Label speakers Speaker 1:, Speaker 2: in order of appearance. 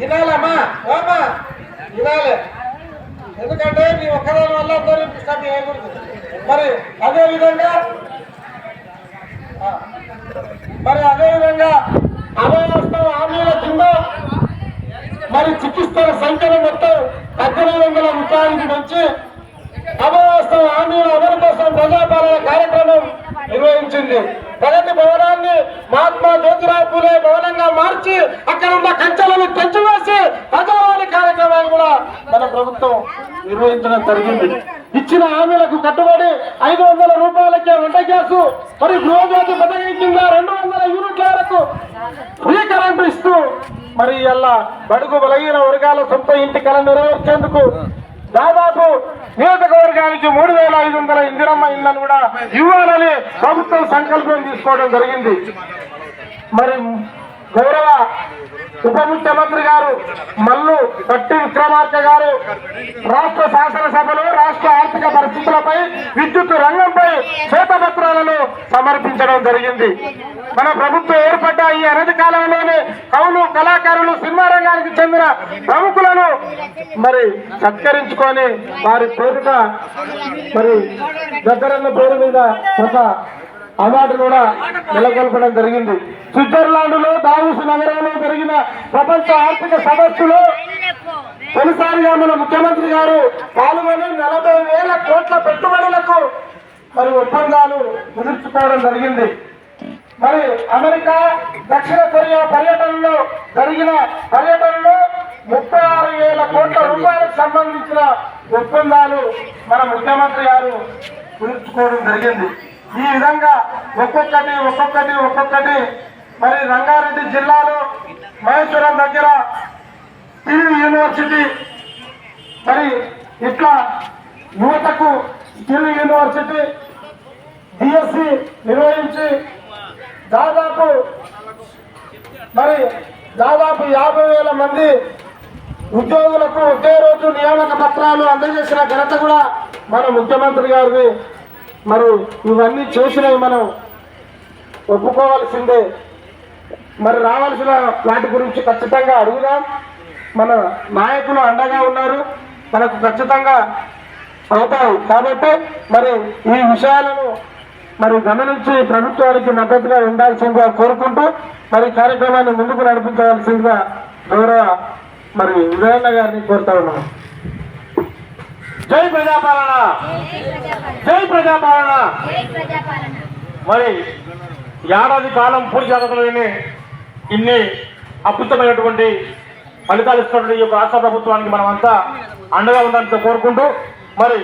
Speaker 1: వినాలమ్మా ఓమా వినాలి. ఎందుకంటే నీ ఒక్కదాని వల్ల మరి అదే విధంగా మరి అదే విధంగా అభయహస్తం ఆమెల కింద మరి చికిత్సల సంఖ్యను మొత్తం పద్దెనిమిది వందల రూపాయలకి పెంచి అభయహస్తం ఆమెల అమలు కోసం ప్రజాపాలన కార్యక్రమం నిర్వహించింది. ప్రగతి భవనాన్ని మహాత్మా జ్యోతిరావు పూలే భవనంగా మార్చి అక్కడ ఉన్న కంచెలను తెంచివేసి ప్రజావాణి కార్యక్రమాలు కూడా మన ప్రభుత్వం నిర్వహించడం జరిగింది. ఇచ్చిన హామీలకు కట్టుబడి ఐదు వందల రూపాయలకే వంట గ్యాసు మరి గృహజ్యోతి పథకం కింద రెండు వందల యూనిట్ల వరకు ఫ్రీ కరెంటు ఇస్తూ మరి ఇలా బడుగు బలహీన వర్గాల సొంత ఇంటి కళ నెరవేర్చేందుకు దాదాపు నియోజకవర్గానికి మూడు వేల ఐదు వందల ఇందిరమ్మ ఇళ్ళను కూడా ఇవ్వాలని ప్రభుత్వం సంకల్పం తీసుకోవడం జరిగింది. మరి గౌరవ ఉప ముఖ్యమంత్రి గారు మల్లు పట్టి విక్రమార్క గారు రాష్ట్ర శాసనసభలో రాష్ట్ర ఆర్థిక పరిస్థితులపై విద్యుత్ రంగంపై శ్వేతపత్రాలను సమర్పించడం జరిగింది. మన ప్రభుత్వం ఏర్పడ్డ ఈ అనతి కాలంలోనే కవులు కళాకారులు సినిమా రంగానికి చెందిన ప్రముఖులను మరి సత్కరించుకొని వారి పేరుట మరి దగ్గరన్న పేరు మీద ఒక అవార్డు కూడా నెలకొల్పడం జరిగింది. స్విట్జర్లాండ్లో దావూస్ నగరంలో జరిగిన ప్రపంచ ఆర్థిక సదస్సులో తొలిసారిగా మన ముఖ్యమంత్రి గారు పాల్గొని నలభై వేల కోట్ల పెట్టుబడులకు మరి ఒప్పందాలు కుదుర్చుకోవడం జరిగింది. మరి అమెరికా దక్షిణ కొరియా పర్యటనలో జరిగిన పర్యటనలో ముప్పై ఆరు వేల కోట్ల రూపాయలకు సంబంధించిన ఒప్పందాలు మన ముఖ్యమంత్రి గారు కుదుర్చుకోవడం జరిగింది. ఈ విధంగా ఒక్కొక్కటి ఒక్కొక్కటి ఒక్కొక్కటి మరి రంగారెడ్డి జిల్లాలో మహేశ్వరం దగ్గర టీవీ యూనివర్సిటీ మరి ఇట్లా యువతకు స్కిల్ యూనివర్సిటీ డిఎస్సి నిర్వహించి దాదాపు మరి దాదాపు యాభై వేల మంది ఉద్యోగులకు ఒకే రోజు నియామక పత్రాలు అందజేసిన ఘనత కూడా మన ముఖ్యమంత్రి గారిది. మరి ఇవన్నీ చేసినవి మనం ఒప్పుకోవాల్సిందే. మరి రావాల్సిన వాటి గురించి ఖచ్చితంగా అడుగుదాం. మన నాయకులు అండగా ఉన్నారు. మనకు ఖచ్చితంగా అవుతాయి. కాబట్టి మరి ఈ విషయాలను మరి గమనించి ప్రభుత్వానికి మద్దతుగా ఉండాల్సిందిగా కోరుకుంటూ మరి కార్యక్రమాన్ని ముందుకు నడిపించవలసిందిగా గౌరవ మరి ఉదయన్న గారిని కోరుతా ఉన్నాం. జై ప్రజాపాలన! జై ప్రజాపాలన! మరి ఏడాది కాలం పూర్తి జరగలేని ఇన్ని అద్భుతమైనటువంటి ఫలితాలు ఇస్తున్నటువంటి ఈ యొక్క రాష్ట్ర ప్రభుత్వానికి మనమంతా అండగా ఉండాలని కోరుకుంటూ మరి